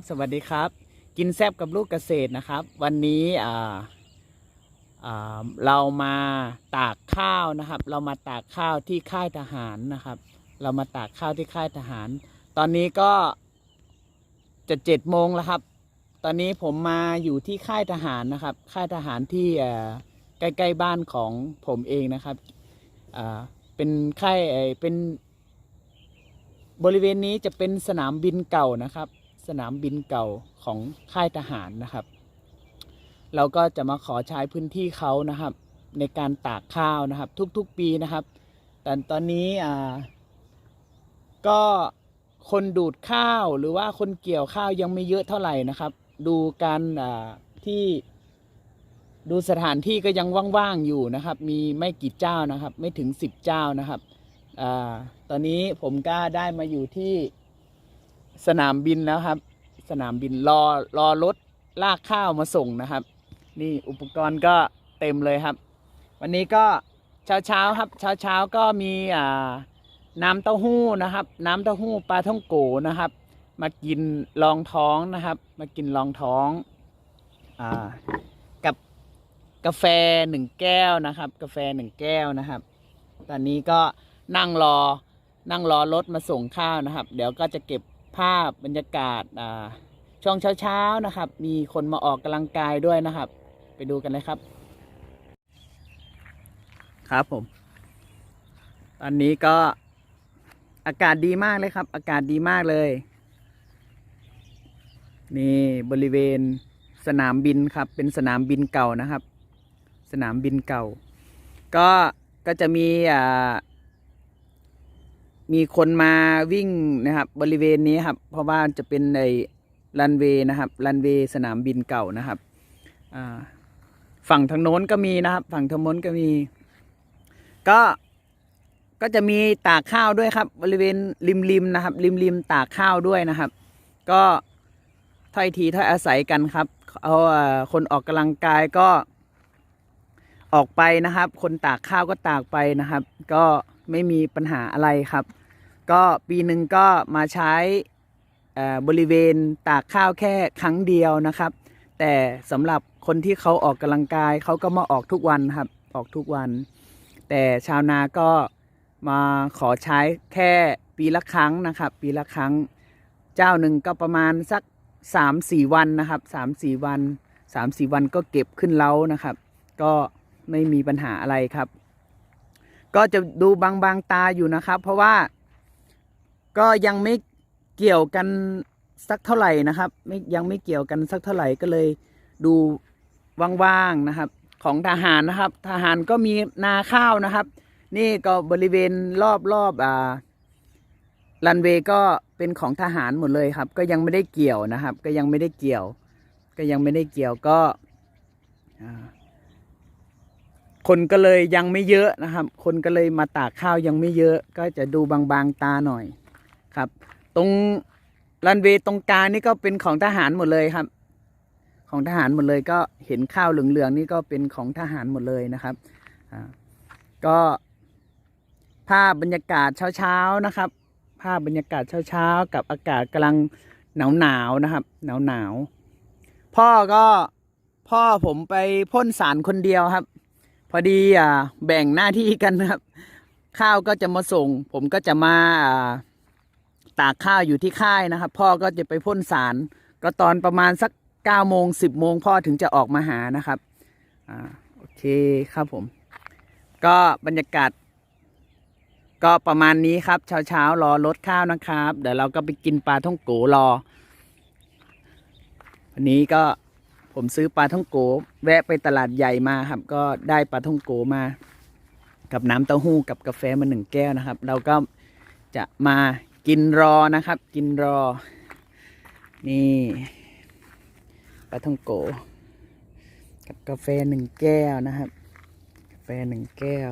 วัสดีครับสวัสดีครับ กินแซบกับลูกเกษตรนะครับ วันนี้อ่าอ่าเรามาตากข้าวนะครับ เรามาตากข้าวที่ค่ายทหารนะครับ เรามาตากข้าวที่ค่ายทหาร ตอนนี้ก็จะเจ็ดโมงแล้วครับ ตอนนี้ผมมาอยู่ที่ค่ายทหารนะครับ ค่ายทหารที่ใกล้ๆบ้านของผมเองนะครับเป็นค่ายเป็นบริเวณนี้จะเป็นสนามบินเก่านะครับ สนามบินเก่าของค่ายทหารนะครับ เราก็จะมาขอใช้พื้นที่เขานะครับ ในการตากข้าวนะครับ ทุกๆปีนะครับ แต่ตอนนี้อ่าก็คนดูดข้าวหรือว่าคนเกี่ยวข้าวยังไม่เยอะเท่าไหร่นะครับ ดูการอ่าที่ดูสถานที่ก็ยังว่างๆอยู่นะครับ มีไม่กี่เจ้านะครับ ไม่ถึงสิบเจ้านะครับอ่าตอนนี้ผมก็ได้มาอยู่ที่ สนามบินแล้วครับ สนามบินรอรอรถลากข้าวมาส่งนะครับ นี่อุปกรณ์ก็เต็มเลยครับ วันนี้ก็เช้าเช้าครับเช้าเช้าก็มีอ่าน้ำเต้าหู้นะครับ น้ำเต้าหู้ปลาท่องโกนะครับ มากินรองท้องนะครับ มากินรองท้องอ่ากับกาแฟหนึ่งแก้วนะครับ กาแฟหนึ่งแก้วนะครับ ตอนนี้ก็นั่งรอนั่งรอรถมาส่งข้าวนะครับ เดี๋ยวก็จะเก็บ ภาพบรรยากาศช่วงเช้าๆนะครับ มีคนมาออกกำลังกายด้วยนะครับ ไปดูกันเลยครับ ครับผม ตอนนี้ก็อากาศดีมากเลยครับ อากาศดีมากเลย นี่บริเวณสนามบินครับ เป็นสนามบินเก่านะครับ สนามบินเก่า ก็ก็จะมีอ่า มีคนมาวิ่งนะครับ บริเวณนี้ครับ เพราะว่าจะเป็นในรันเวย์นะครับรันเวย์สนามบินเก่านะครับฝั่งทางโน้นก็มีนะครับ ฝั่งทางโน้นก็มี ก็ก็จะมีตากข้าวด้วยครับ บริเวณริมริมๆนะครับ ริมริมๆตากข้าวด้วยนะครับ ก็ถ้อยทีถ้อยอาศัยกันครับเอาคนออกกำลังกายก็ออกไปนะครับ คนตากข้าวก็ตากไปนะครับ ก็ไม่มีปัญหาอะไรครับ ก็ปีหนึ่งก็มาใช้บริเวณตากข้าวแค่ครั้งเดียวนะครับ แต่สำหรับคนที่เขาออกกำลังกายเขาก็มาออกทุกวันครับออกทุกวัน แต่ชาวนาก็มาขอใช้แค่ปีละครั้งนะครับ ปีละครั้งเจ้าหนึ่งก็ประมาณสักสามสี่วันนะครับสามสี่วันสามสี่วันก็เก็บขึ้นเล้านะครับ ก็ไม่มีปัญหาอะไรครับ ก็จะดูบางบางๆตาอยู่นะครับ เพราะว่า ก็ยังไม่เกี่ยวกันสักเท่าไหร่นะครับไม่ยังไม่เกี่ยวกันสักเท่าไหร่ก็เลยดูว่างๆนะครับ ของทหารนะครับ ทหารก็มีนาข้าวนะครับ นี่ก็บริเวณรอบรอบอ่ารันเวย์ก็เป็นของทหารหมดเลยครับ ก็ยังไม่ได้เกี่ยวนะครับ ก็ยังไม่ได้เกี่ยว ก็ยังไม่ได้เกี่ยวก็คนก็เลยยังไม่เยอะนะครับ คนก็เลยมาตากข้าวยังไม่เยอะ ก็จะดูบางๆตาหน่อย ครับ ตรงรันเวย์ตรงกลางนี่ก็เป็นของทหารหมดเลยครับ ของทหารหมดเลยก็เห็นข้าวเหลืองๆนี่ก็เป็นของทหารหมดเลยนะครับก็ภาพบรรยากาศเช้าๆนะครับ ภาพบรรยากาศเช้าๆ กับอากาศกำลังหนาวๆนะครับ หนาวๆพ่อก็พ่อผมไปพ่นสารคนเดียวครับ พอดีอ่าแบ่งหน้าที่กันครับ ข้าวก็จะมาส่ง ผมก็จะมาอ่า ตากข้าวอยู่ที่ค่ายนะครับ พ่อก็จะไปพ่นสาร ก็ตอนประมาณสักเก้าโมงสิบโมงพ่อถึงจะออกมาหานะครับอ่าโอเคครับผม ก็บรรยากาศ ก็ประมาณนี้ครับ เช้าเช้าๆรอรถข้าวนะครับ เดี๋ยวเราก็ไปกินปลาท่องโกรอ วันนี้ก็ผมซื้อปลาท่องโก แวะไปตลาดใหญ่มาครับ ก็ได้ปลาท่องโกมา กับน้ำเต้าหู้กับกาแฟมาหนึ่งแก้วนะครับ เราก็จะมา กินรอนะครับ กินรอ นี่ปลาท่องโก กับกาแฟหนึ่งแก้วนะครับ กาแฟหนึ่งแก้ว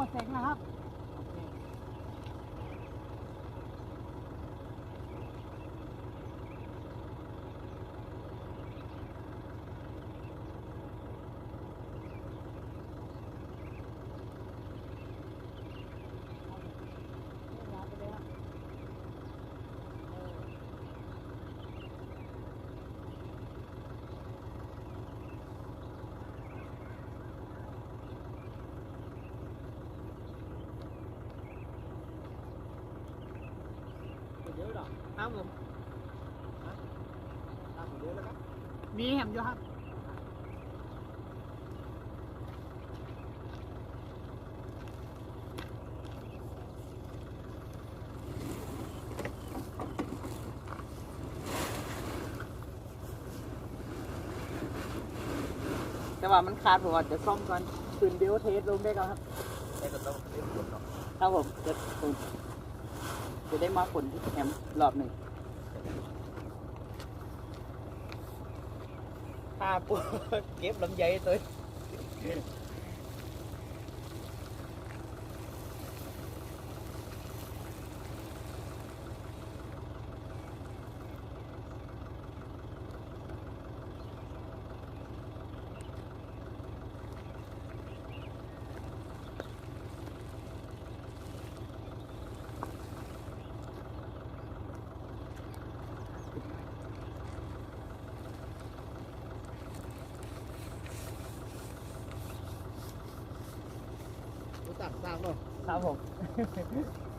กดเสร็จนะครับ เยอะหรอ ครับผม ตามเยอะแล้วครับ มีแหมอยู่ครับแต่ว่ามันขาดผมอาจจะซ่อมก่อนคืนเดียวเทสลงได้ก่อนครับแต่ก็ต้องเรียกคนเนาะครับผมจะผมจะได้มาผลที่แคมป์รอบหนึ่ง พาปูเก็บลำไยตัว รู้จักทราบเนาะ ครับผม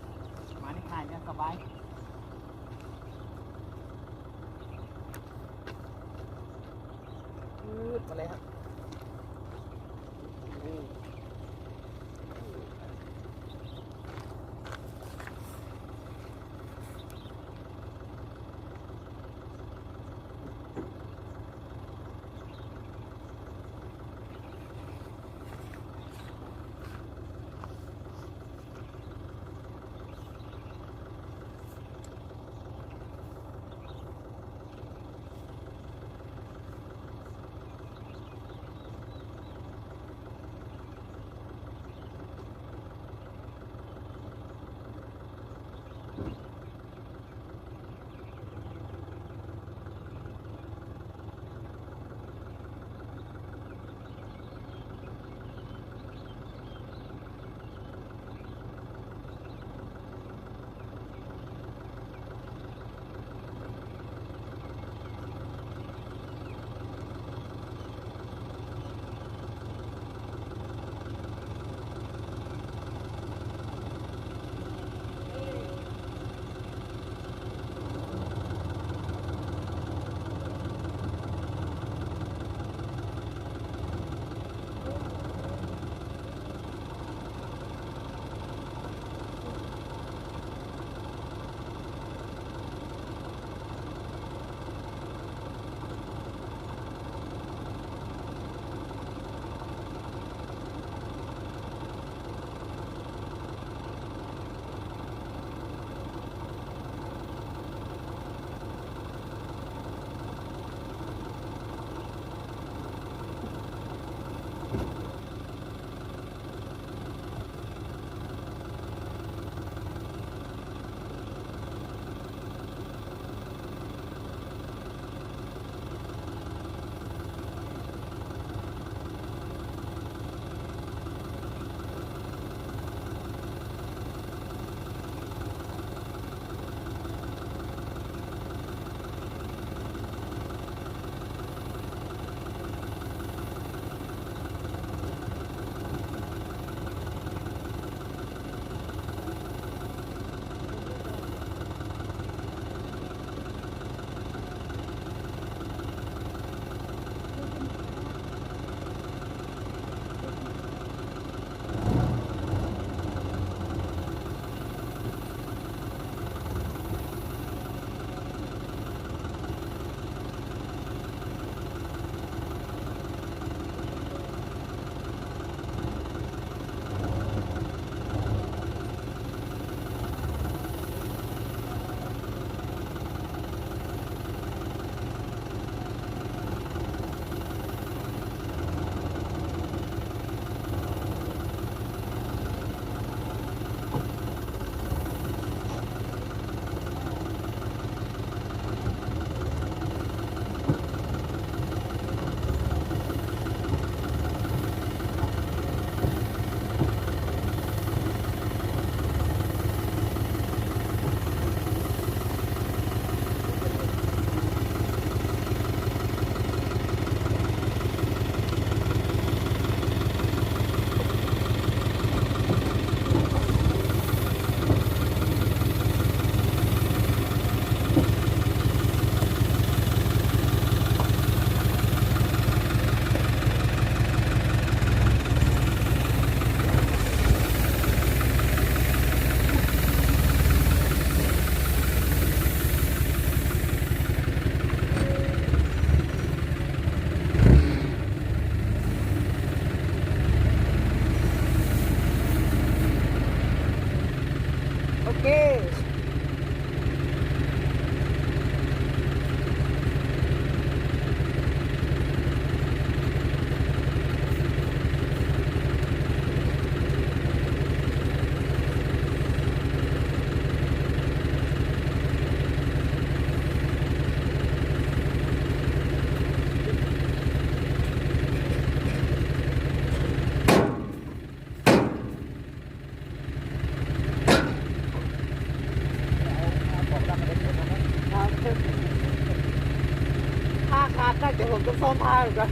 ซ้อมพาเหมือนกัน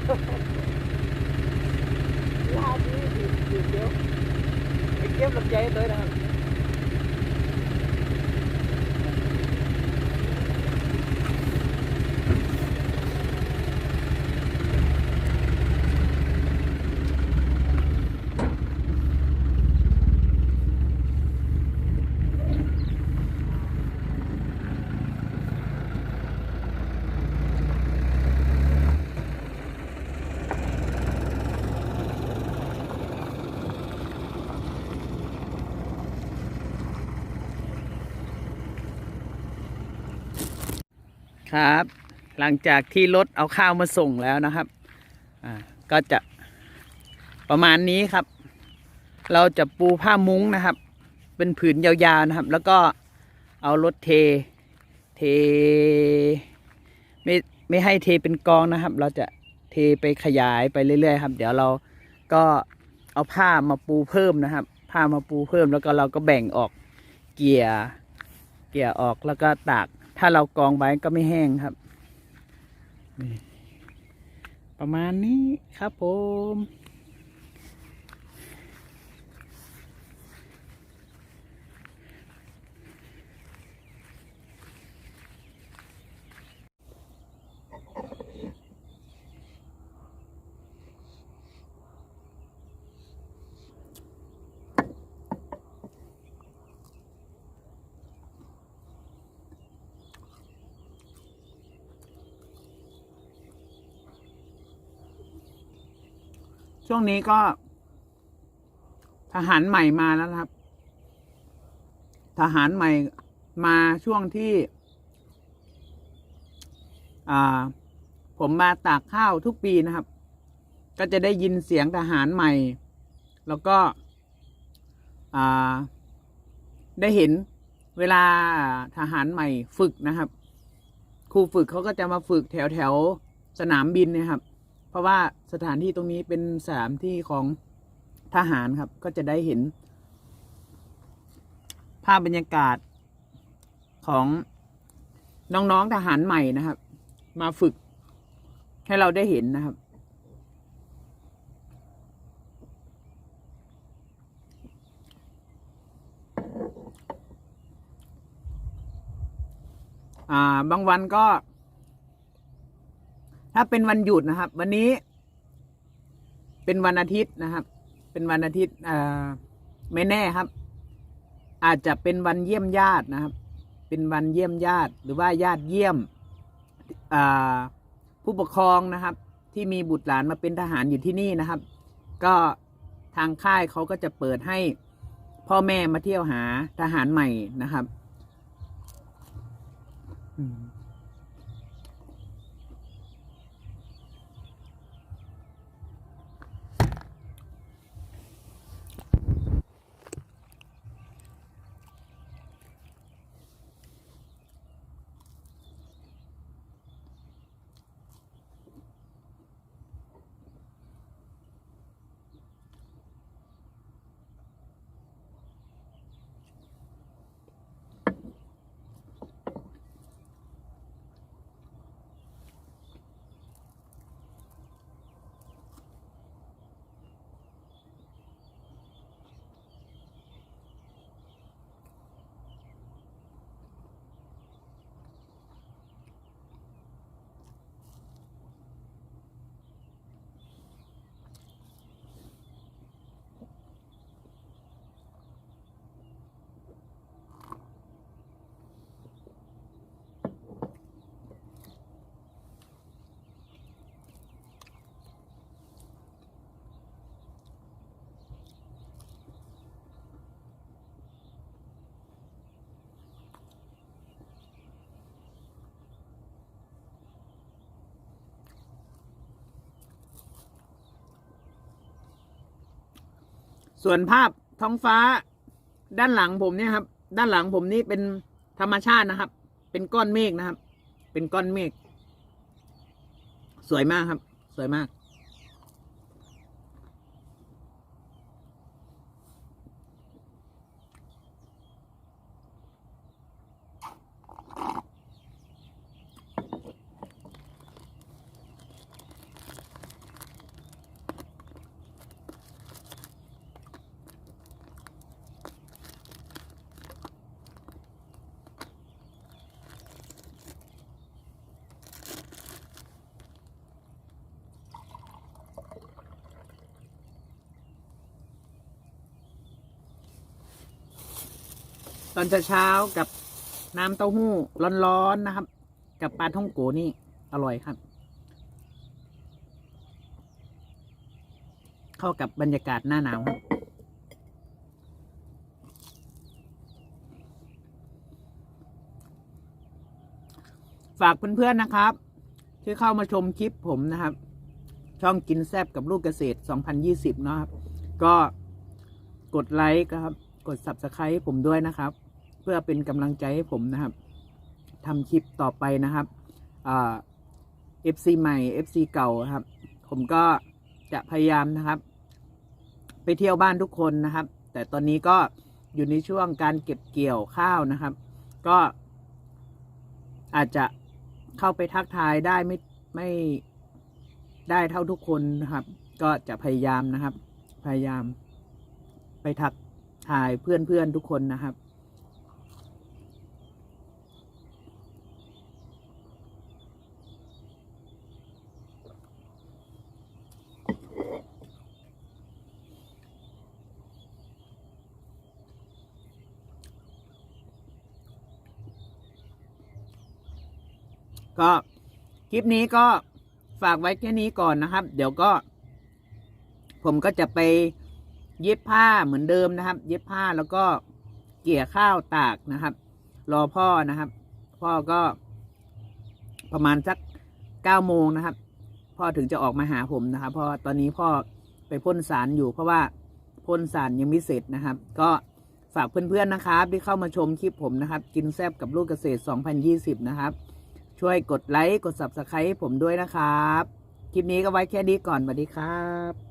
ลาดีดีดีเดียวไปเก็บลำไยเลยนะครับ ครับ หลังจากที่รถเอาข้าวมาส่งแล้วนะครับอ่าก็จะประมาณนี้ครับ เราจะปูผ้ามุ้งนะครับ เป็นผืนยาวๆนะครับ แล้วก็เอารถเท เท ไม่ไม่ให้เทเป็นกองนะครับ เราจะเทไปขยายไปเรื่อยๆครับ เดี๋ยวเราก็เอาผ้ามาปูเพิ่มนะครับ ผ้ามาปูเพิ่มแล้วก็เราก็แบ่งออกเกียร์เกี่ยออกแล้วก็ตาก ถ้าเรากองไว้ก็ไม่แห้งครับ ประมาณนี้ครับผม ช่วงนี้ก็ ทหารใหม่มาแล้วครับ ทหารใหม่มาช่วงที่ อ่า ผมมาตากข้าวทุกปีนะครับ ก็จะได้ยินเสียงทหารใหม่ แล้วก็ อ่า ได้เห็นเวลาทหารใหม่ฝึกนะครับ ครูฝึกเขาก็จะมาฝึกแถวแถวสนามบินนะครับ เพราะว่าสถานที่ตรงนี้เป็นสถานที่ของทหารครับ ก็จะได้เห็น ภาพบรรยากาศของน้องๆทหารใหม่นะครับ มาฝึกให้เราได้เห็นนะครับ อ่า บางวันก็ ถ้าเป็นวันหยุดนะครับ วันนี้ เป็นวันอาทิตย์นะครับ เป็นวันอาทิตย์ไม่แน่ครับ อาจจะเป็นวันเยี่ยมญาตินะครับ เป็นวันเยี่ยมญาติ หรือว่าญาติเยี่ยมผู้ปกครองนะครับ ที่มีบุตรหลานมาเป็นทหารอยู่ที่นี่นะครับ ก็ทางค่ายเขาก็จะเปิดให้พ่อแม่มาเที่ยวหาทหารใหม่นะครับ อืม ส่วนภาพท้องฟ้าด้านหลังผมเนี่ยครับ ด้านหลังผมนี่เป็นธรรมชาตินะครับ เป็นก้อนเมฆนะครับ เป็นก้อนเมฆสวยมากครับ สวยมาก อนเช้าๆกับน้ำเต้าหู้ร้อนๆนะครับ กับปลาท่องโกนี่อร่อยครับ เข้ากับบรรยากาศหน้าหนาวครับฝากเพื่อนๆนะครับ ที่เข้ามาชมคลิปผมนะครับ ช่องกินแซบกับลูกเกษตร 2020 นะครับ ก็กดไลค์ครับ กด subscribe ผมด้วยนะครับ เพื่อเป็นกำลังใจให้ผมนะครับทำคลิปต่อไปนะครับอ่า FC ใหม่ FC เก่าครับ ผมก็จะพยายามนะครับ ไปเที่ยวบ้านทุกคนนะครับ แต่ตอนนี้ก็อยู่ในช่วงการเก็บเกี่ยวข้าวนะครับ ก็อาจจะเข้าไปทักทายได้ไม่ไม่ได้เท่าทุกคนนะครับ ก็จะพยายามนะครับ พยายามไปทักทายเพื่อนๆทุกคนนะครับ ก็คลิปนี้ก็ฝากไว้แค่นี้ก่อนนะครับ เดี๋ยวก็ ผมก็จะไปเย็บผ้าเหมือนเดิมนะครับ เย็บผ้าแล้วก็เกี่ยข้าวตากนะครับ รอพ่อนะครับ พ่อก็ประมาณสักเก้าโมงนะครับ พ่อถึงจะออกมาหาผมนะครับ เพราะว่าตอนนี้พ่อไปพ่นสารอยู่ เพราะว่าพ่นสารยังไม่เสร็จนะครับ ก็ฝากเพื่อนๆนะครับ ที่เข้ามาชมคลิปผมนะครับ กินแซบกับลูกเกษตร 2020 นะครับ ช่วยกดไลค์ กด subscribe ผมด้วยนะครับ คลิปนี้ก็ไว้แค่นี้ก่อนสวัสดีครับ